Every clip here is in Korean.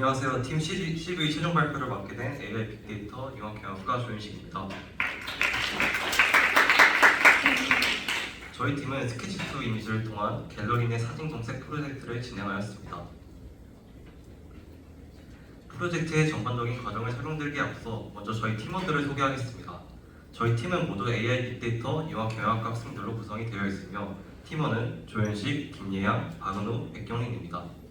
안녕하세요. 팀 CV 최종 발표를 맡게 된 AI 빅데이터 융합경영과 조윤식입니다. 저희 팀은 스케치2 이미지를 통한 갤러리 내 사진 검색 프로젝트를 진행하였습니다. 프로젝트의 전반적인 과정을 설명드리기에 앞서 먼저 저희 팀원들을 소개하겠습니다. 저희 팀은 모두 AI 빅데이터 융합 경영학과 학생들로 구성이 되어 있으며 팀원은 조현식, 김예양, 박은우, 백경린입니다.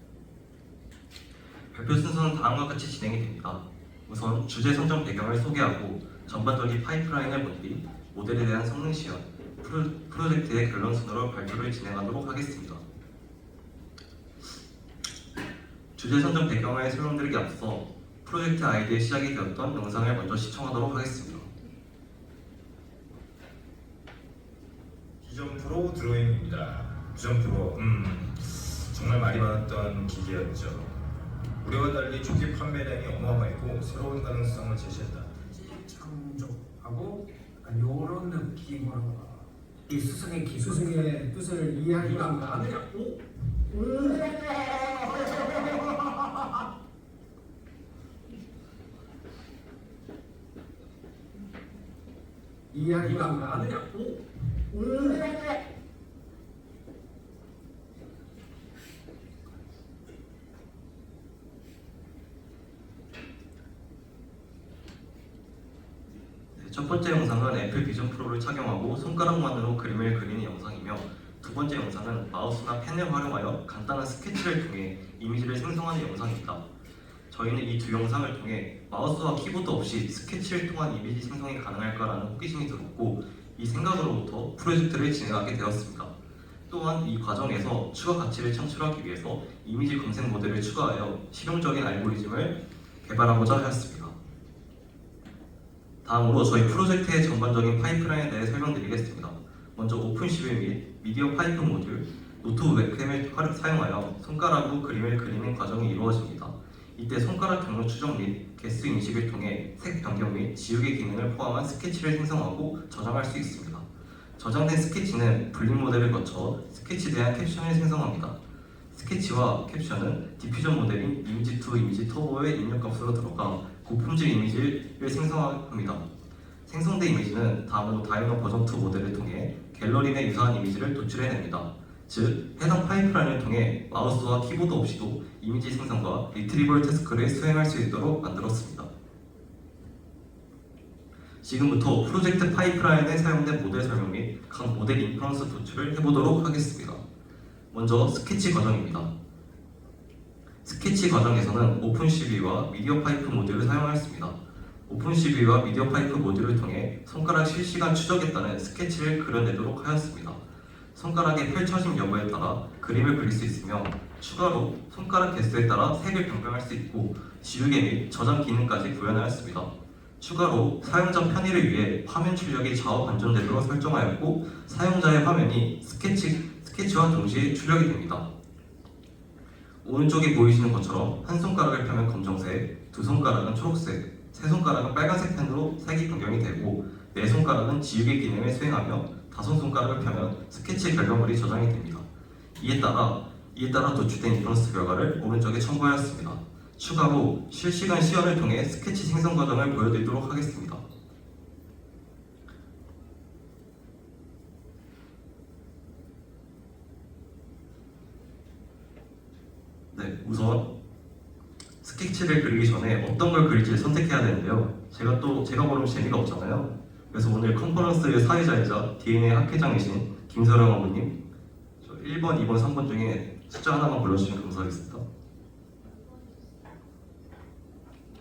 발표 순서는 다음과 같이 진행이 됩니다. 우선 주제 선정 배경을 소개하고 전반적인 파이프라인을 본뒤 모델에 대한 성능 시연, 프로, 프로젝트의 결론 순으로 발표를 진행하도록 하겠습니다. 주제 선정 배경을 설명드리기 앞서 프로젝트 아이디의 시작이 되었던 영상을 먼저 시청하도록 하겠습니다. 비전 프로 드로잉입니다. 비전 프로, 음, 정말 많이 받았던 기기였죠. 우리와 달리 초기 판매량이 어마어마했고 새로운 가능성을 제시했다. 창조하고 약간 요런 느낌으로 이 스승의 기술 스승의 뜻을 이해하기가 이해하기가 아니냐 오? 이해하기가 아니냐 오? 네, 첫 번째 영상은 애플 비전 프로를 착용하고 손가락만으로 그림을 그리는 영상이며 두 번째 영상은 마우스나 펜을 활용하여 간단한 스케치를 통해 이미지를 생성하는 영상입니다. 저희는 이 두 영상을 통해 마우스와 키보드 없이 스케치를 통한 이미지 생성이 가능할까라는 호기심이 들었고 이 생각으로부터 프로젝트를 진행하게 되었습니다. 또한 이 과정에서 추가 가치를 창출하기 위해서 이미지 검색 모델을 추가하여 실용적인 알고리즘을 개발하고자 하였습니다. 다음으로 저희 프로젝트의 전반적인 파이프라인에 대해 설명드리겠습니다. 먼저 오픈 시빌 및 미디어 파이프 모듈, 노트북 웹캠을 활- 사용하여 손가락으로 그림을 그리는 과정이 이루어집니다. 이때 손가락 경로 추적 및 개수 인식을 통해 색 변경 및 지우개 기능을 포함한 스케치를 생성하고 저장할 수 있습니다. 저장된 스케치는 분리 모델을 거쳐 스케치에 대한 캡션을 생성합니다. 스케치와 캡션은 디퓨전 모델인 이미지2 이미지 터보의 입력값으로 들어가 고품질 이미지를 생성합니다. 생성된 이미지는 다음으로 다이너 버전 2 모델을 통해 갤러리 내 유사한 이미지를 도출해냅니다. 즉, 해당 파이프라인을 통해 마우스와 키보드 없이도 이미지 생성과 리트리벌 태스크를 수행할 수 있도록 만들었습니다. 지금부터 프로젝트 파이프라인에 사용된 모델 설명 및 각 모델 인퍼런스 도출을 해보도록 하겠습니다. 먼저 스케치 과정입니다. 스케치 과정에서는 오픈CV와 미디어 파이프 모듈을 사용하였습니다. 오픈CV와 미디어 파이프 모듈을 통해 손가락 실시간 추적에 따른 스케치를 그려내도록 하였습니다. 손가락의 펼쳐짐 여부에 따라 그림을 그릴 수 있으며 추가로 손가락 개수에 따라 색을 변경할 수 있고 지우개 및 저장 기능까지 구현하였습니다. 추가로 사용자 편의를 위해 화면 출력이 좌우 반전되도록 설정하였고 사용자의 화면이 스케치, 스케치와 동시에 출력이 됩니다. 오른쪽에 보이시는 것처럼 한 손가락을 펴면 검정색, 두 손가락은 초록색, 세 손가락은 빨간색 펜으로 색이 변경이 되고 네 손가락은 지우개 기능을 수행하며 다섯 손가락을 펴면 스케치 결과물이 저장이 됩니다. 이에 따라 이에 따라 도출된 인퍼런스 결과를 오른쪽에 첨부하였습니다. 추가로 실시간 시연을 통해 스케치 생성 과정을 보여드리도록 하겠습니다. 네, 우선 스케치를 그리기 전에 어떤 걸 그릴지 선택해야 되는데요. 제가 또 제가 모르면 재미가 없잖아요. 그래서 오늘 컨퍼런스의 사회자이자 DNA 학회장이신 김서령 어머님, 저 1번, 2번, 3번 중에 숫자 하나만 불러주시면 감사하겠습니다.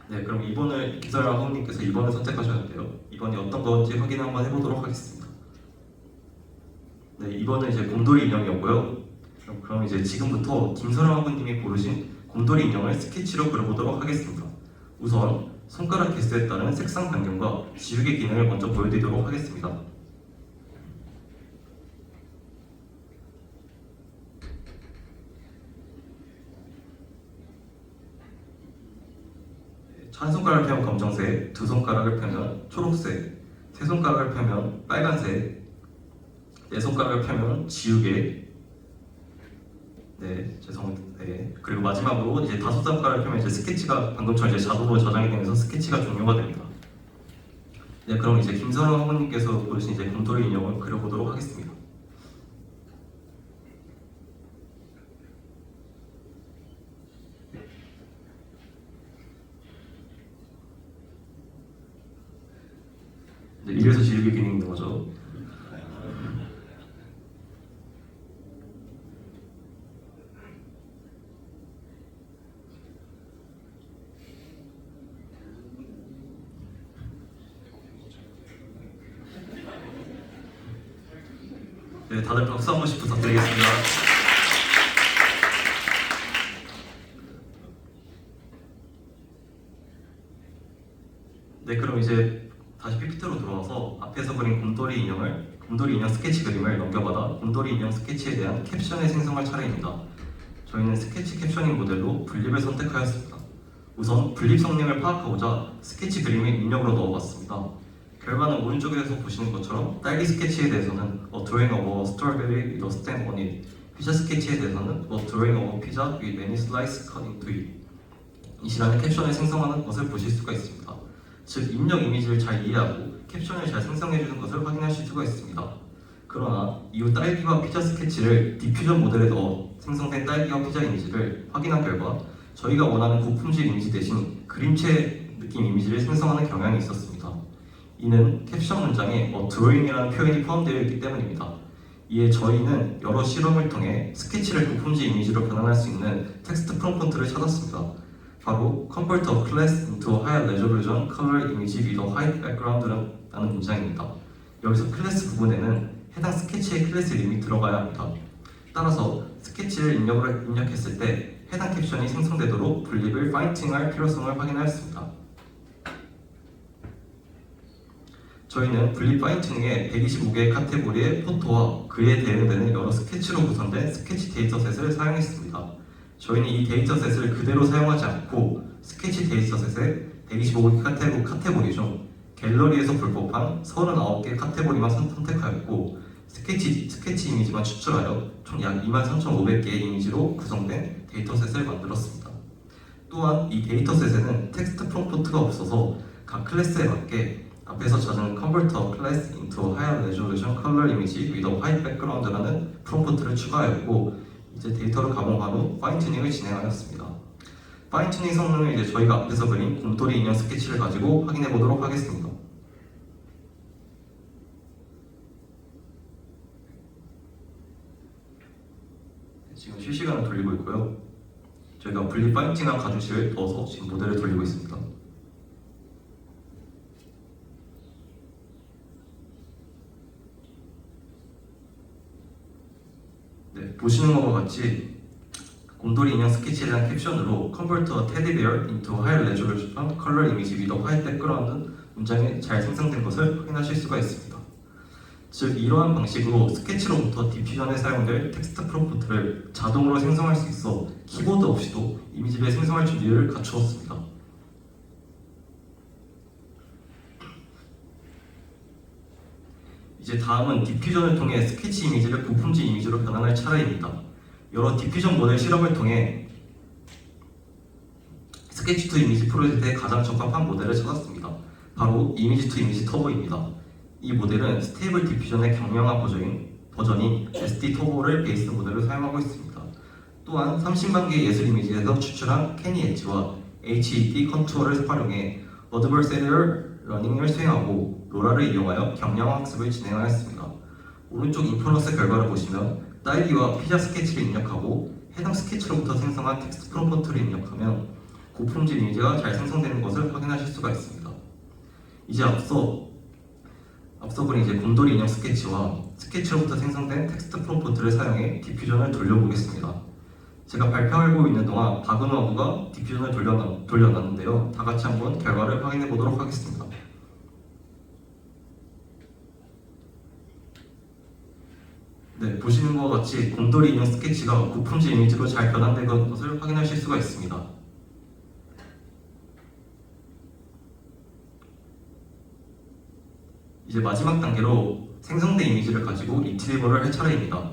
네, 그럼 2번을 김서령 어머님께서 2번을 선택하셨는데요. 2번이 어떤 건지 확인 한번 해보도록 하겠습니다. 네, 2번은 이제 곰돌이 인형이었고요. 그럼, 그럼 이제 지금부터 김서령 학부님이 고르신 곰돌이 인형을 스케치로 그려보도록 하겠습니다. 우선 손가락 개수에 따른 색상 변경과 지우개 기능을 먼저 보여드리도록 하겠습니다. 한 손가락을 펴면 검정색, 두 손가락을 펴면 초록색, 세 손가락을 펴면 빨간색, 네 손가락을 펴면 지우개, 네, 죄송합니다. 네. 그리고 마지막으로 이제 다섯 단가를 펴면 이제 스케치가 방금처럼 이제 자동으로 저장이 되면서 스케치가 종료가 됩니다. 네, 그럼 이제 김선호 학원님께서 보여주신 이제 곰돌이 인형을 그려보도록 하겠습니다. 네, 이래서 지우개 있는 거죠. 네, 다들 박수 한 번씩 부탁드리겠습니다. 네, 그럼 이제 다시 PPT로 돌아와서 앞에서 그린 곰돌이 인형을 곰돌이 인형 스케치 그림을 넘겨받아 곰돌이 인형 스케치에 대한 캡션을 생성할 차례입니다. 저희는 스케치 캡션인 모델로 분립을 선택하였습니다. 우선 분립 성능을 파악하고자 스케치 그림을 입력으로 넣어봤습니다. 결과는 오른쪽에서 보시는 것처럼 딸기 스케치에 대해서는 A drawing of a strawberry with a stamp on it 피자 스케치에 대해서는 A drawing of a pizza with many slices cut into it 이시라는 캡션을 생성하는 것을 보실 수가 있습니다. 즉 입력 이미지를 잘 이해하고 캡션을 잘 생성해주는 것을 확인하실 수가 있습니다. 그러나 이후 딸기와 피자 스케치를 디퓨전 모델에 넣어 생성된 딸기와 피자 이미지를 확인한 결과 저희가 원하는 고품질 이미지 대신 그림체 느낌 이미지를 생성하는 경향이 있었습니다. 이는 캡션 문장에 뭐 드로잉이라는 표현이 포함되어 있기 때문입니다. 이에 저희는 여러 실험을 통해 스케치를 고품질 이미지로 변환할 수 있는 텍스트 프롬프트를 찾았습니다. 바로 Convert a class into a high resolution color image with a white background라는 문장입니다. 여기서 클래스 부분에는 해당 스케치의 클래스 이름이 들어가야 합니다. 따라서 스케치를 입력을 입력했을 때 해당 캡션이 생성되도록 분립을 파인팅할 필요성을 확인하였습니다. 저희는 분립 파인튜닝에 125개의 카테고리의 포토와 그에 대응되는 여러 스케치로 구성된 스케치 데이터셋을 사용했습니다. 저희는 이 데이터셋을 그대로 사용하지 않고 스케치 데이터셋의 125개 카테고리, 카테고리 중 갤러리에서 볼 법한 39개 카테고리만 선- 선택하였고 스케치, 스케치 이미지만 추출하여 총 약 23,500개의 이미지로 구성된 데이터셋을 만들었습니다. 또한 이 데이터셋에는 텍스트 프롬프트가 없어서 각 클래스에 맞게 앞에서 class into a higher resolution color image with a white background라는 프롬프트를 추가하였고 이제 데이터를 가공한 후 파인튜닝을 진행하였습니다. 파인튜닝 성능을 이제 저희가 앞에서 그린 곰돌이 인형 스케치를 가지고 확인해 보도록 하겠습니다. 지금 실시간으로 돌리고 있고요. 저희가 분리 파인팅한 가주시를 넣어서 지금 모델을 돌리고 있습니다. 네, 보시는 것과 같이 곰돌이 인형 스케치에 대한 캡션으로 bear into high resolution color image with a white background 문장이 잘 생성된 것을 확인하실 수가 있습니다. 즉 이러한 방식으로 스케치로부터 디퓨전에 사용될 텍스트 프롬프트를 자동으로 생성할 수 있어 키보드 없이도 이미지를 생성할 준비를 갖추었습니다. 이제 다음은 디퓨전을 통해 스케치 이미지를 고품질 이미지로 변환할 차례입니다. 여러 디퓨전 모델 실험을 통해 스케치 투 이미지 프로젝트에 가장 적합한 모델을 찾았습니다. 바로 이미지 투 이미지 터보입니다. 이 모델은 스테이블 디퓨전의 경량화 버전인, 버전인 SD 터보를 베이스 모델로 사용하고 있습니다. 또한 30만 개의 예술 이미지에서 추출한 캐니 엣지와 HED 컨투어를 활용해 어드버세리얼 러닝을 수행하고 로라를 이용하여 경량화 학습을 진행하였습니다. 오른쪽 인프런스 결과를 보시면 딸기와 피자 스케치를 입력하고 해당 스케치로부터 생성한 텍스트 프롬프트를 입력하면 고품질 이미지가 잘 생성되는 것을 확인하실 수가 있습니다. 이제 앞서 앞서 그린 이제 곰돌이 인형 스케치와 스케치로부터 생성된 텍스트 프롬프트를 사용해 디퓨전을 돌려보겠습니다. 제가 발표하고 있는 동안 박은호 학우가 디퓨전을 돌려놨, 돌려놨는데요. 다 같이 한번 결과를 확인해 보도록 하겠습니다. 네, 보시는 것과 같이 곰돌이 인형 스케치가 고품질 이미지로 잘 변환된 것을 확인하실 수가 있습니다. 이제 마지막 단계로 생성된 이미지를 가지고 리트리버를 할 차례입니다.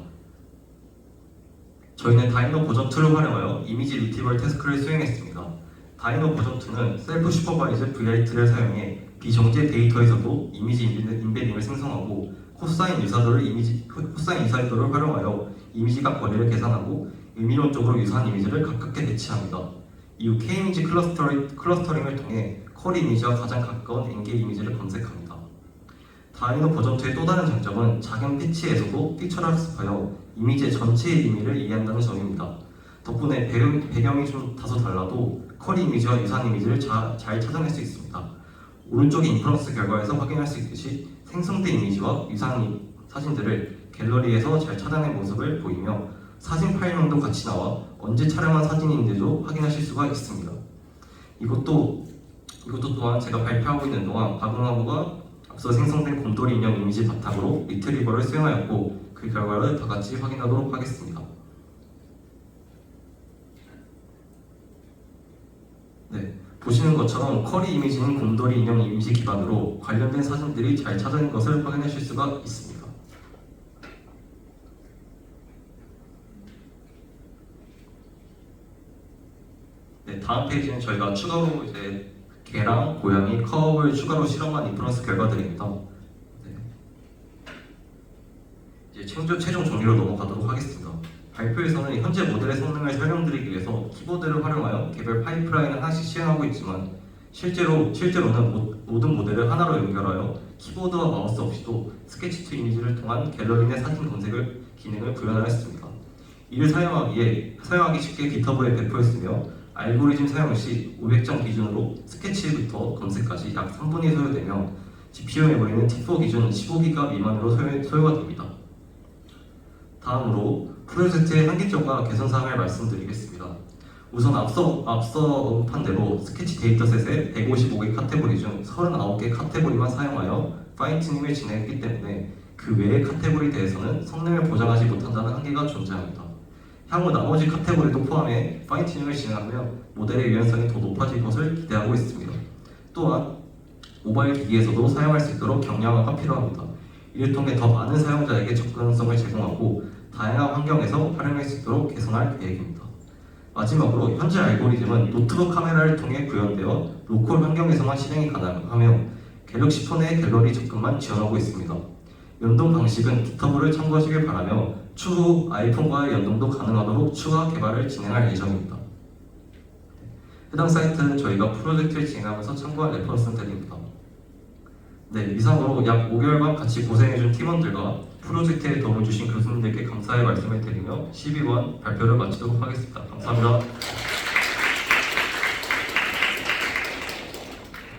저희는 다이노 버전 2를 활용하여 이미지 리티벌 태스크를 수행했습니다. 다이노 버전 2는 셀프 슈퍼바이즈 VIT를 사용해 비정제 데이터에서도 이미지 인베- 인베딩을 생성하고 코사인 유사도를 이미지 코사인 유사도를 활용하여 이미지각 거리를 계산하고 의미론적으로 유사한 이미지를 가깝게 배치합니다. 이후 K-이미지 클러스터링, 클러스터링을 통해 컬 이미지와 가장 가까운 엔겔 이미지를 검색합니다. 다이노 버전 2의 또 다른 장점은 작은 패치에서도 피처를 학습하여 이미지의 전체의 의미를 이해한다는 점입니다. 덕분에 배경, 배경이 좀 다소 달라도 컬 이미지와 유사한 이미지를 자, 잘 찾아낼 수 있습니다. 오른쪽 인프런스 결과에서 확인할 수 있듯이 생성된 이미지와 유사한 이- 사진들을 갤러리에서 잘 찾아낸 모습을 보이며 사진 파일명도 같이 나와 언제 촬영한 사진인지도 확인하실 수가 있습니다. 이것도 이것도 또한 제가 발표하고 있는 동안 박응하부가 앞서 생성된 곰돌이 인형 이미지 바탕으로 리트리버를 수행하였고 그 결과를 다 같이 확인하도록 하겠습니다. 네, 보시는 것처럼 컬이 이미지인 곰돌이 인형 이미지 기반으로 관련된 사진들이 잘 찾아낸 것을 확인하실 수가 있습니다. 네, 다음 페이지는 저희가 추가로 이제 개랑 고양이 커브를 추가로 실험한 인프런스 결과들입니다. 네. 이제 최종, 최종 정리로 넘어가도록 하겠습니다. 발표에서는 현재 모델의 성능을 설명드리기 위해서 키보드를 활용하여 개별 파이프라인을 하나씩 시행하고 있지만 실제로 실제로는 모, 모든 모델을 하나로 연결하여 키보드와 마우스 없이도 스케치2 이미지를 통한 갤러리 내 사진 검색을 기능을 구현하였습니다. 이를 사용하기에 사용하기 쉽게 기터브에 배포했으며 알고리즘 사용 시 500점 기준으로 스케치부터 검색까지 약 3분이 소요되며 GPU 메모리는 T4 기준 15기가 미만으로 소요, 소요가 됩니다. 다음으로 프로젝트의 한계점과 개선 사항을 말씀드리겠습니다. 우선 앞서 앞서 언급한 대로 스케치 데이터셋의 155개 카테고리 중 39개 카테고리만 사용하여 파인튜닝을 진행했기 때문에 그 외의 카테고리 대해서는 성능을 보장하지 못한다는 한계가 존재합니다. 향후 나머지 카테고리도 포함해 파인튜닝을 진행하면 모델의 유연성이 더 높아질 것을 기대하고 있습니다. 또한 모바일 기기에서도 사용할 수 있도록 경량화가 필요합니다. 이를 통해 더 많은 사용자에게 접근성을 제공하고 다양한 환경에서 활용할 수 있도록 개선할 계획입니다. 마지막으로 현재 알고리즘은 노트북 카메라를 통해 구현되어 로컬 환경에서만 실행이 가능하며 갤럭시 폰의 갤러리 접근만 지원하고 있습니다. 연동 방식은 기터브를 참고하시길 바라며 추후 아이폰과의 연동도 가능하도록 추가 개발을 진행할 예정입니다. 해당 사이트는 저희가 프로젝트를 진행하면서 참고할 레퍼런스들입니다. 네, 이상으로 약 5개월간 같이 고생해준 팀원들과 프로젝트에 도움을 주신 교수님들께 감사의 말씀을 드리며 12번 발표를 마치도록 하겠습니다. 감사합니다.